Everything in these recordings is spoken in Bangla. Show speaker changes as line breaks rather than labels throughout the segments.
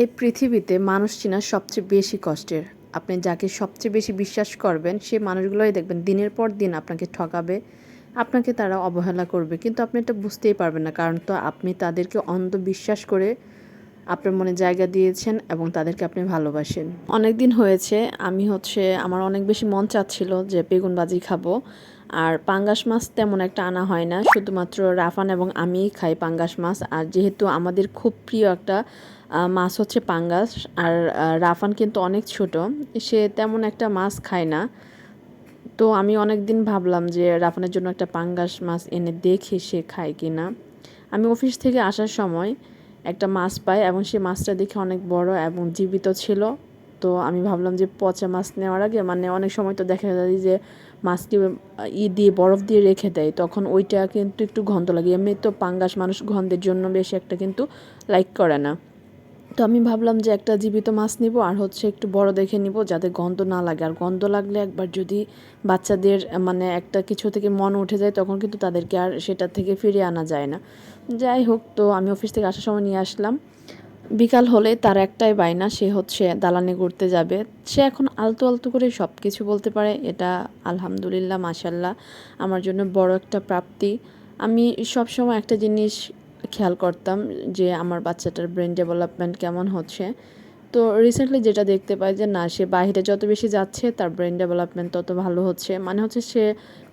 এই পৃথিবীতে মানুষ চেনা সবচেয়ে বেশি কষ্টের। আপনি যাকে সবচেয়ে বেশি বিশ্বাস করবেন, সেই মানুষগুলোই দেখবেন দিনের পর দিন আপনাকে ঠকাবে, আপনাকে তারা অবহেলা করবে। কিন্তু আপনি এটা বুঝতেই পারবেন না, কারণ তো আপনি তাদেরকে অন্ধ বিশ্বাস করে আপনার মনে জায়গা দিয়েছেন এবং তাদেরকে আপনি ভালোবাসেন। অনেক দিন হয়েছে, আমি হচ্ছে, আমার অনেক বেশি মন চাচ্ছিল যে বেগুন ভাজি খাব। আর পাঙ্গাস মাছ তেমন একটা আনা হয় না। শুধুমাত্র রাফান এবং আমিই খাই পাঙ্গাস মাছ। আর যেহেতু আমাদের খুব প্রিয় একটা মাছ হচ্ছে পাঙ্গাস, আর রাফান কিন্তু অনেক ছোট, সে তেমন একটা মাছ খায় না। তো আমি অনেক দিন ভাবলাম যে রাফানের জন্য একটা পাঙ্গাস মাছ এনে দেখে সে খায় কি না আমি অফিস থেকে আসার সময় একটা মাছ পাই এবং সেই মাছটা দেখে অনেক বড় এবং জীবিত ছিল। তো আমি ভাবলাম যে পচা মাছ নেওয়ার আগে মানে অনেক সময় তো দেখা যায় যে মাছটি ই দিয়ে, বরফ দিয়ে রেখে দেয়, তখন ওইটা কিন্তু একটু গন্ধ লাগে। এমনি তো পাঙ্গাস মানুষ গন্ধের জন্য বেশি একটা কিন্তু লাইক করে না। তো আমি ভাবলাম যে একটা জীবিত মাছ নিব, আর হচ্ছে একটু বড় দেখে নিব, যাতে গন্ধ না লাগে। আর গন্ধ লাগলে একবার যদি বাচ্চাদের মানে একটা কিছু থেকে মন উঠে যায়, তখন কিন্তু তাদেরকে আর সেটা থেকে ফিরিয়ে আনা যায় না। যাই হোক, তো আমি অফিস থেকে আসার সময় নিয়ে আসলাম। বিকাল হলে তার একটাই বায়না, সে হচ্ছে দালানে ঘুরতে যাবে। সে এখন আলতু আলতু করে সব কিছু বলতে পারে। এটা আলহামদুলিল্লাহ মাসাল্লাহ আমার জন্য বড় একটা প্রাপ্তি। আমি সব সময় একটা জিনিস খেয়াল করতাম যে আমার বাচ্চাটার ব্রেন ডেভেলপমেন্ট কেমন হচ্ছে। তো রিসেন্টলি যেটা দেখতে পাই যে, না, সে বাইরে যত বেশি যাচ্ছে, তার ব্রেন ডেভেলপমেন্ট তত ভালো হচ্ছে। মানে হচ্ছে সে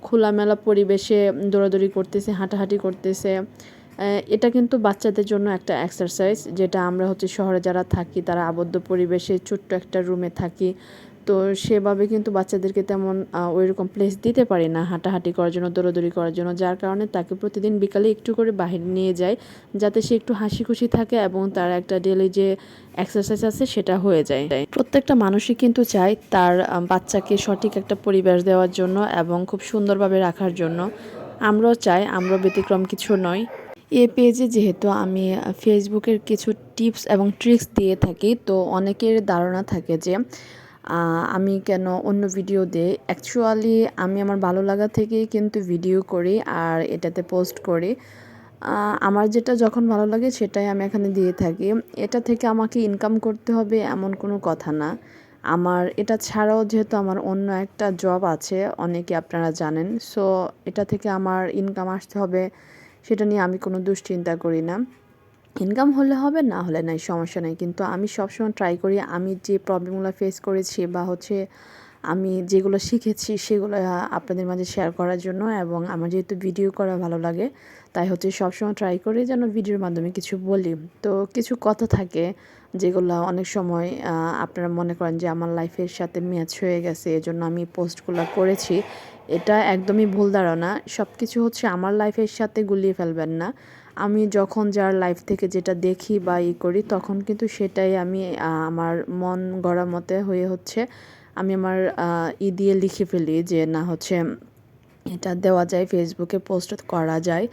খোলামেলা পরিবেশে দৌড়াদৌড়ি করতেছে, হাঁটাহাঁটি করতেছে। এটা কিন্তু বাচ্চাদের জন্য একটা এক্সারসাইজ যেটা আমরা হচ্ছে শহরে যারা থাকি, তারা আবদ্ধ পরিবেশে ছোট্ট একটা রুমে থাকি। তো সেভাবে কিন্তু বাচ্চাদেরকে তেমন ওই রকম প্লেস দিতে পারি না হাঁটাহাঁটি করার জন্য, দৌড়াদৌড়ি করার জন্য, যার কারণে তাকে প্রতিদিন বিকালে একটু করে বাহির নিয়ে যায়, যাতে সে একটু হাসি খুশি থাকে এবং তার একটা ডেলি যে এক্সারসাইজ আছে সেটা হয়ে যায়। প্রত্যেকটা মানুষই কিন্তু চায় তার বাচ্চাকে সঠিক একটা পরিবেশ দেওয়ার জন্য এবং খুব সুন্দরভাবে রাখার জন্য। আমরাও চাই, আমরা ব্যতিক্রম কিছু নয় এ পেজে যেহেতু আমি ফেসবুকের কিছু টিপস এবং ট্রিক্স দিয়ে থাকি, তো অনেকের ধারণা থাকে যে আমি কেন অন্য ভিডিও দিই? অ্যাকচুয়ালি আমি আমার ভালো লাগা থেকেই কিন্তু ভিডিও করি আর এটাতে পোস্ট করি। আমার যেটা যখন ভালো লাগে সেটাই আমি এখানে দিয়ে থাকি। এটা থেকে আমাকে ইনকাম করতে হবে এমন কোনো কথা না। আমার, এটা ছাড়াও যেহেতু আমার অন্য একটা জব আছে, অনেকে আপনারা জানেন সো এটা থেকে আমার ইনকাম আসতে হবে। সেটা নিয়ে আমি কোনো দুশ্চিন্তা করি না। ইনকাম হলে হবে, না হলে নাই, সমস্যা নেই। কিন্তু আমি সবসময় ট্রাই করি, আমি যে প্রবলেমগুলো ফেস করেছি বা হচ্ছে আমি যেগুলো শিখেছি সেগুলো আপনাদের মাঝে শেয়ার করার জন্য এবং আমার যেহেতু ভিডিও করা ভালো লাগে, তাই হচ্ছে সবসময় ট্রাই করি যেন ভিডিওর মাধ্যমে কিছু বলি। তো কিছু কথা থাকে যেগুলো অনেক সময় আপনারা মনে করেন যে আমার লাইফের সাথে ম্যাচ হয়ে গেছে, এজন্য আমি পোস্টগুলো করেছি। এটা একদমই ভুল ধারণা। সব কিছু হচ্ছে আমার লাইফের সাথে গুলিয়ে ফেলবেন না। আমি যখন যার লাইফ থেকে যেটা দেখি বা ই করি, তখন কিন্তু সেটাই আমি আমার মন গড়া মতে হয়ে হচ্ছে। আমি আমার ই দিয়ে লিখে ফেলি যে না হচ্ছে এটা দেওয়া যায় ফেসবুকে পোস্ট করা যায়।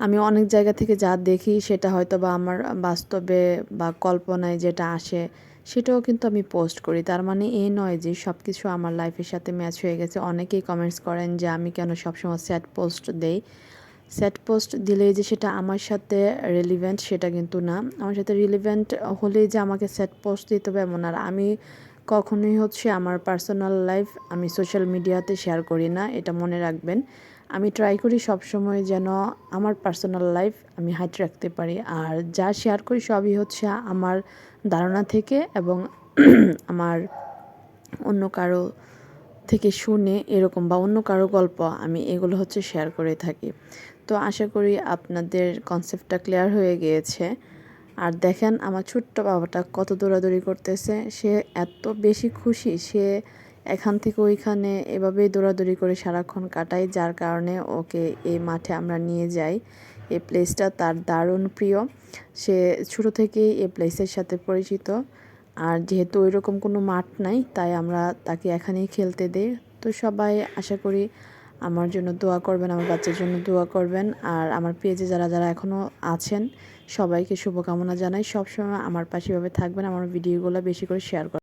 আমি অনেক জায়গা থেকে যা দেখি সেটা হয়তো বা আমার বাস্তবে বা কল্পনায় যেটা আসে সেটাও কিন্তু আমি পোস্ট করি। তার মানে এ নয় যে সব কিছু আমার লাইফের সাথে ম্যাচ হয়ে গেছে। অনেকেই কমেন্টস করেন যে আমি কেন সবসময় স্যাড পোস্ট দেই। স্যাড পোস্ট দিলেই যে সেটা আমার সাথে রিলিভেন্ট সেটা কিন্তু না। আমার সাথে রিলিভেন্ট হলেই যে আমাকে স্যাড পোস্ট দিতে হবে এমন আর আমি কখনোই হচ্ছে আমার পার্সোনাল লাইফ আমি সোশ্যাল মিডিয়াতে শেয়ার করি না, এটা মনে রাখবেন। আমি ট্রাই করি সব সময় যেন আমার পার্সোনাল লাইফ আমি হাইট রাখতে পারি। আর যা শেয়ার করি সবই হচ্ছে আমার ধারণা থেকে এবং আমার অন্য কারও থেকে শুনে এরকম বা অন্য কারও গল্প আমি এগুলো হচ্ছে শেয়ার করে থাকি। তো আশা করি আপনাদের কনসেপ্টটা ক্লিয়ার হয়ে গিয়েছে। আর দেখেন আমার ছোট্ট বাবাটা কত দৌড়াদৌড়ি করতেছে। সে এত বেশি খুশি, সে এখান থেকে ওইখানে এভাবেই দৌড়াদৌড়ি করে সারাক্ষণ কাটাই যার কারণে ওকে এই মাঠে আমরা নিয়ে যাই। এই প্লেসটা তার দারুণ প্রিয়। সে ছোটো থেকেই এই প্লেসের সাথে পরিচিত। আর যেহেতু ওই রকম কোনো মাঠ নাই, তাই আমরা তাকে এখানেই খেলতে দিই। তো সবাই আশা করি আমার জন্য দোয়া করবেন, আমার বাচ্চার জন্য দোয়া করবেন। আর আমার পেজে যারা যারা এখনও আছেন, সবাইকে শুভকামনা জানাই। সবসময় আমার পাশে থাকবেন, আমার ভিডিওগুলো বেশি করে শেয়ার করবেন